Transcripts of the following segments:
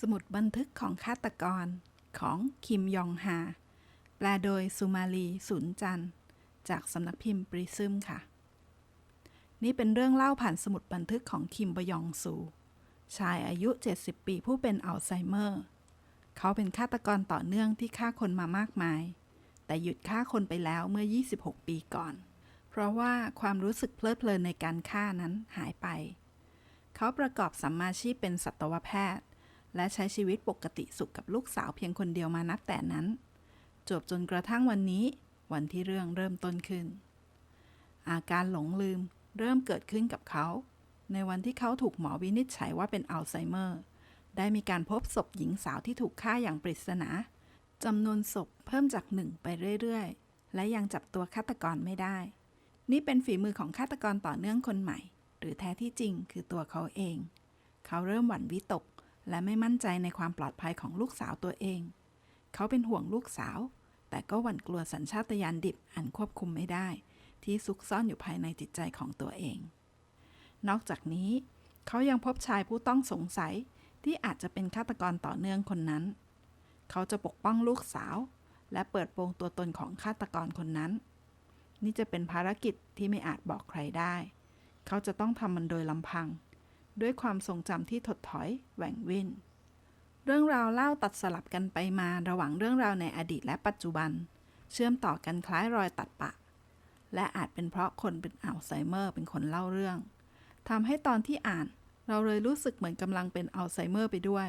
สมุดบันทึกของฆาตกรของคิมยองฮา แปลโดยสุมาลีสุนจันจากสำนักพิมพ์ปริซึมค่ะ นี่เป็นเรื่องเล่าผ่านสมุดบันทึกของคิมบยองซู ชายอายุ 70 ปีผู้เป็นอัลไซเมอร์ เขาเป็นฆาตกรต่อเนื่องที่ฆ่าคนมามากมาย แต่หยุดฆ่าคนไปแล้วเมื่อ 26 ปีก่อน เพราะว่าความรู้สึกเพลิดเพลินในการฆ่านั้นหายไป เขาประกอบสัมมาชีพเป็นสัตวแพทย์ และใช้ชีวิตปกติสุขกับลูกสาวเพียงคนเดียวมานับแต่นั้นจบจนกระทั่งวันนี้ วันที่เรื่องเริ่มต้นขึ้น อาการหลงลืมเริ่มเกิดขึ้นกับเขา ในวันที่เขาถูกหมอวินิจฉัยว่าเป็นอัลไซเมอร์ ได้มีการพบศพหญิงสาวที่ถูกฆ่าอย่างปริศนาจำนวนศพเพิ่มจากหนึ่งไปเรื่อยๆ และยังจับตัวฆาตกรไม่ได้ นี่เป็นฝีมือของฆาตกรต่อเนื่องคนใหม่ หรือแท้ที่จริงคือตัวเขาเอง เขาเริ่มหวั่นวิตก และไม่มั่นใจในความปลอดภัยของลูกสาวตัวเอง เขาเป็นห่วงลูกสาว แต่ก็หวั่นกลัวสัญชาตญาณดิบอันควบคุมไม่ได้ ที่ซุกซ่อนอยู่ภายในจิตใจของตัวเอง นอกจากนี้ เขายังพบชายผู้ต้องสงสัยที่อาจจะเป็นฆาตกรต่อเนื่องคนนั้น เขาจะปกป้องลูกสาว และเปิดโปงตัวตนของฆาตกรคนนั้น นี่จะเป็นภารกิจที่ไม่อาจบอกใครได้ เขาจะต้องทำมันโดยลำพัง ด้วยความทรงจำที่ถดถอยแหว่งวินเรื่องราวเล่าตัดสลับกันไปมาระหว่างเรื่องราวในอดีตและปัจจุบัน เชื่อมต่อกันคล้ายรอยตัดปะ และอาจเป็นเพราะคนเป็นอัลไซเมอร์เป็นคนเล่าเรื่องทำให้ตอนที่อ่าน เราเลยรู้สึกเหมือนกำลังเป็นอัลไซเมอร์ไปด้วย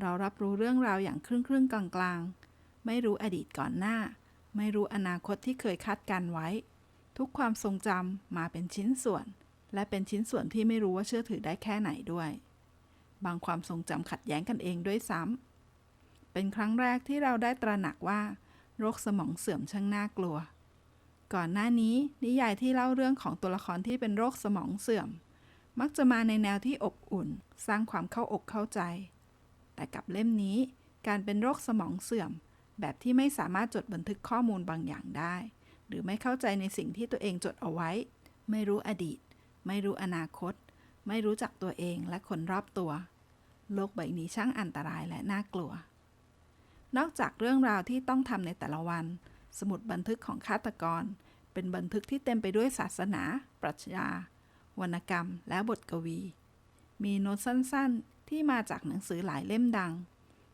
เรารับรู้เรื่องราวอย่างครึ่งครึ่งๆกลางกลางๆไม่รู้อดีตก่อนหน้า ไม่รู้อนาคตที่เคยคาดการไว้ ทุกความทรงจำมาเป็นชิ้นส่วน และเป็นชิ้นส่วนที่ไม่รู้ว่าเชื่อถือได้แค่ไหนด้วย บางความทรงจำขัดแย้งกันเองด้วยซ้ำเป็นครั้งแรกที่เราได้ตระหนักว่าโรคสมองเสื่อมช่างน่ากลัว ก่อนหน้านี้นิยายที่เล่าเรื่องของตัวละครที่เป็นโรคสมองเสื่อม มักจะมาในแนวที่อบอุ่น สร้างความเข้าอกเข้าใจ แต่กับเล่มนี้ การเป็นโรคสมองเสื่อม แบบที่ไม่สามารถจดบันทึกข้อมูลบางอย่างได้ หรือไม่เข้าใจในสิ่งที่ตัวเองจดเอาไว้ ไม่รู้อดีต ไม่รู้อนาคต ไม่รู้จักตัวเองและคนรอบตัว โลกใบนี้ช่างอันตรายและน่ากลัว นอกจากเรื่องราวที่ต้องทำในแต่ละวัน สมุดบันทึกของฆาตกร เป็นบันทึกที่เต็มไปด้วยศาสนา ปรัชญาวรรณกรรม และบทกวี มีโน้ตสั้นๆ ที่มาจากหนังสือหลายเล่มดัง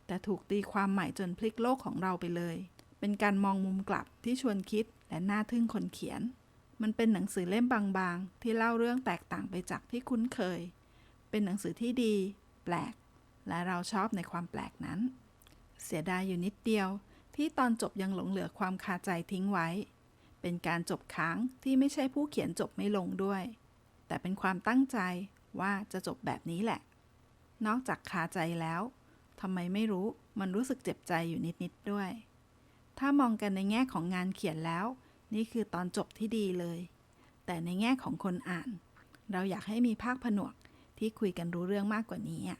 แต่ถูกตีความใหม่จนพลิกโลกของเราไปเลย เป็นการมองมุมกลับที่ชวนคิดและน่าทึ่งคนเขียน มันเป็นหนังสือเล่มบางๆ ที่เล่าเรื่องแตกต่างไปจากที่คุ้นเคย เป็นหนังสือที่ดี แปลก และเราชอบในความแปลกนั้น เสียดายอยู่นิดเดียวที่ตอนจบยังหลงเหลือความคาใจทิ้งไว้ เป็นการจบค้างที่ไม่ใช่ผู้เขียนจบไม่ลงด้วย แต่เป็นความตั้งใจว่าจะจบแบบนี้แหละ นอกจากคาใจแล้วทำไมไม่รู้มันรู้สึกเจ็บใจอยู่นิดๆด้วย ถ้ามองกันในแง่ของงานเขียนแล้ว นี่คือตอนจบที่ดีเลย แต่ในแง่ของคนอ่าน เราอยากให้มีภาคผนวกที่คุยกันรู้เรื่องมากกว่านี้อะ